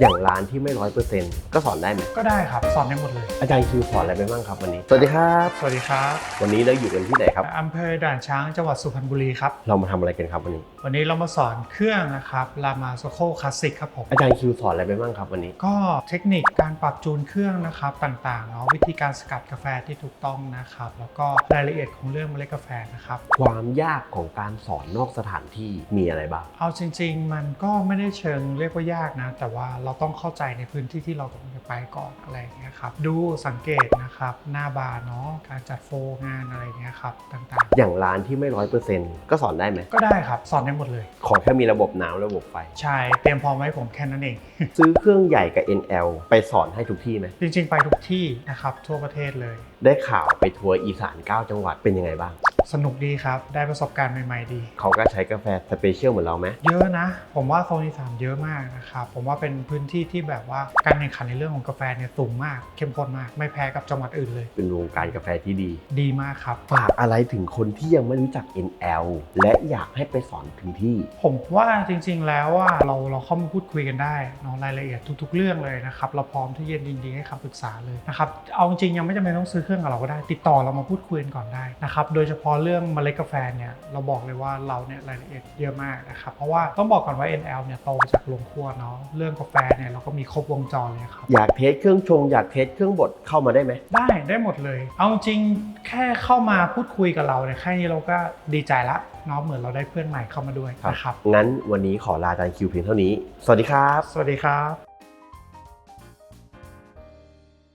อย่างร้านที่ไม่ร้อยเปอร์เซ็นต์ก็สอนได้ไหมก็ได้ครับสอนได้หมดเลย อาจารย์คิวสอนอะไรไปบ้างครับวันนี้ สวัสดีครับ สวัสดีครับวันนี้เราอยู่กันที่ไหนครับ อำเภอด่านช้างจังหวัดสุพรรณบุรีครับ เรามาทำอะไรกันครับวันนี้ วันนี้เรามาสอนเครื่องนะครับรามาโซโคคลาสสิกครับผม อาจารย์คิวสอนอะไรไปบ้างครับวันนี้ ก็เทคนิคการปรับจูนเครื่องนะครับต่างๆเนาะวิธีการสกัดกาแฟที่ถูกต้องนะครับ แล้วก็รายละเอียดของเรื่องเมล็ดกาแฟนะครับ ความยากของการสอนนอกสถานที่มีอะไรบ้าง เอาจริง ๆ มันก็ไม่ได้เชิงเรียกว่ายากนะ แต่ว่าเราต้องเข้าใจในพื้นที่ที่เรากำลังจะไปก่อนอะไรอย่างเงี้ยครับดูสังเกตนะครับหน้าบาร์เนาะการจัดโฟล์งานอะไรอย่างเงี้ยครับต่างอย่างร้านที่ไม่ร้อยเปอร์เซ็นต์ก็สอนได้ไหม ๆ ก็ได้ครับสอนได้หมดเลย ขอแค่มีระบบน้ำระบบไฟ ใช่เตรียมพร้อมไว้ให้ผมแค่นั้นเอง ซื้อเครื่องใหญ่กับ NL ไปสอนให้ทุกที่ไหม จริงๆ ไปทุกที่นะครับทั่วประเทศเลย ได้ข่าวไปทัวร์อีสาน 9 จังหวัดเป็นยังไงบ้าง สนุกดีครับ ได้ประสบการณ์ใหม่ๆดี เขาก็ใช้กาแฟสเปเชียลเหมือนเราไหมเยอะนะ ผมว่าโซนอีสานเยอะมากนะครับผมว่าเป็นพื้นที่ที่แบบว่าการแข่งขันในเรื่องของกาแฟเนี่ยสูงมาก เข้มข้นมาก ไม่แพ้กับจังหวัดอื่นเลย เป็นวงการกาแฟที่ดี ดีมากครับ ฝากอะไรถึงคนที่ยังไม่รู้จัก NL และอยากให้ไปสอนถึงที่ ผมว่าจริงๆแล้วว่าเราเราเข้ามาพูดคุยกันได้เนอะรายละเอียดทุก ๆ เรื่องเลยนะครับเราพร้อมที่จะยินดีให้คำปรึกษาเลยนะครับเอาจริงๆยังไม่จำเป็นต้องซื้อเครื่องกับเราก็ได้ ติดต่อเรามาพูดคุยกันก่อนได้นะครับโดยเฉพาะเรื่องเมล็ดกาแฟเนี่ยเราบอกเลยว่าเราเนี่ยรายละเอียดเยอะมากนะครับเพราะว่าต้องบอกก่อนว่า NL เนี่ยโตมาจากโรงครัวเนาะเรื่องกาแฟเนี่ยเราก็มีครบวงจรเลยครับอยากเทสเครื่องชงอยากเทสเครื่องบดเข้ามาได้ไหมได้ได้หมดเลย เอาจริงๆแค่เข้ามาพูดคุยกับเราเนี่ยแค่นี้เราก็ดีใจละเนาะเหมือนเราได้เพื่อนใหม่เข้ามาด้วยนะครับงั้นวันนี้ขอลาอาจารย์คิวเพียงเท่านี้ สวัสดีครับ สวัสดีครับ